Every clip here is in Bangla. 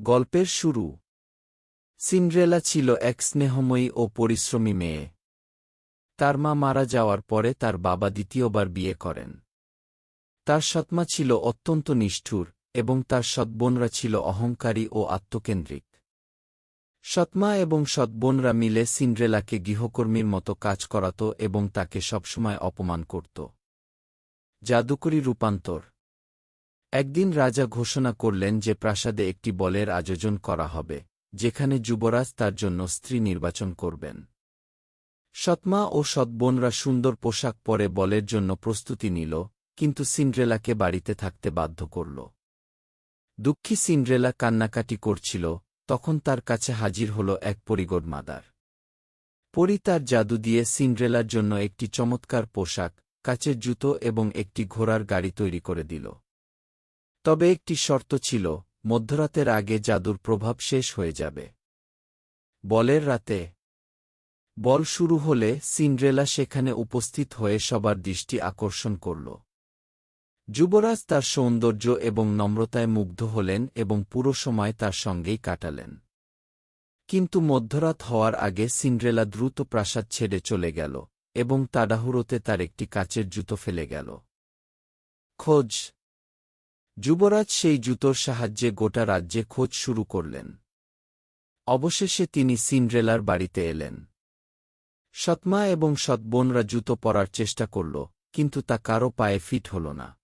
গল্পের শুরু। সিন্ড্রেলা ছিল এক স্নেহময়ী ও পরিশ্রমী মেয়ে। তার মা মারা যাওয়ার পরে তার বাবা দ্বিতীয়বার বিয়ে করেন। তার সৎমা ছিল অত্যন্ত নিষ্ঠুর এবং তার সৎবোনরা ছিল অহংকারী ও আত্মকেন্দ্রিক। সৎমা এবং সৎবোনরা মিলে সিন্ড্রেলাকে গৃহকর্মীর মতো কাজ করাত এবং তাকে সবসময় অপমান করত। জাদুকরী রূপান্তর একদিন রাজা ঘোষণা করলেন যে প্রাসাদে একটি বলের আয়োজন করা হবে, যেখানে যুবরাজ তার জন্য স্ত্রী নির্বাচন করবেন। সৎমা ও সৎবোনরা সুন্দর পোশাক পরে বলের জন্য প্রস্তুতি নিল, কিন্তু সিন্ড্রেলাকে বাড়িতে থাকতে বাধ্য করল। দুঃখী সিন্ড্রেলা কান্নাকাটি করছিল, তখন তার কাছে হাজির হল এক পরিগর মাদার। পরি তার জাদু দিয়ে সিন্ড্রেলার জন্য একটি চমৎকার পোশাক, কাচের জুতো এবং একটি ঘোড়ার গাড়ি তৈরি করে দিল। তবে একটি শর্ত ছিল, মধ্যরাতের আগে জাদুর প্রভাব শেষ হয়ে যাবে। বলের রাতে। বল শুরু হলে সিন্ড্রেলা সেখানে উপস্থিত হয়ে সবার দৃষ্টি আকর্ষণ করল। যুবরাজ তার সৌন্দর্য এবং নম্রতায় মুগ্ধ হলেন এবং পুরো সময় তার সঙ্গেই কাটালেন। কিন্তু মধ্যরাত হওয়ার আগে সিন্ড্রেলা দ্রুত প্রাসাদ ছেড়ে চলে গেল এবং তাড়াহুড়োতে তার একটি কাচের জুতো ফেলে গেল। খোঁজ। যুবরাজ সেই জুতোর সাহায্যে গোটা রাজ্যে খোঁজ শুরু করলেন। অবশেষে তিনি সিন্ড্রেলার বাড়িতে এলেন। সৎমা এবং সৎবোনরা জুতো পরার চেষ্টা করল, কিন্তু তা কারও পায়ে ফিট হল না।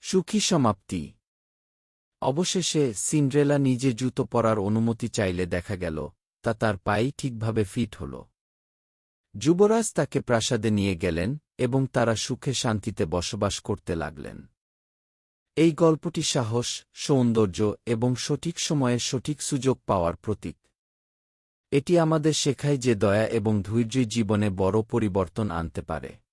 সুখী সমাপ্তি। অবশেষে সিন্ড্রেলা নিজে জুতো পরার অনুমতি চাইলে দেখা গেল, তা তার পায়েই ঠিকভাবে ফিট হল। যুবরাজ তাকে প্রাসাদে নিয়ে গেলেন এবং তারা সুখে শান্তিতে বসবাস করতে লাগলেন। এই গল্পটি সাহস, সৌন্দর্য এবং সঠিক সময়ে সঠিক সুযোগ পাওয়ার প্রতীক। এটি আমাদের শেখায় যে দয়া এবং ধৈর্যই জীবনে বড় পরিবর্তন আনতে পারে।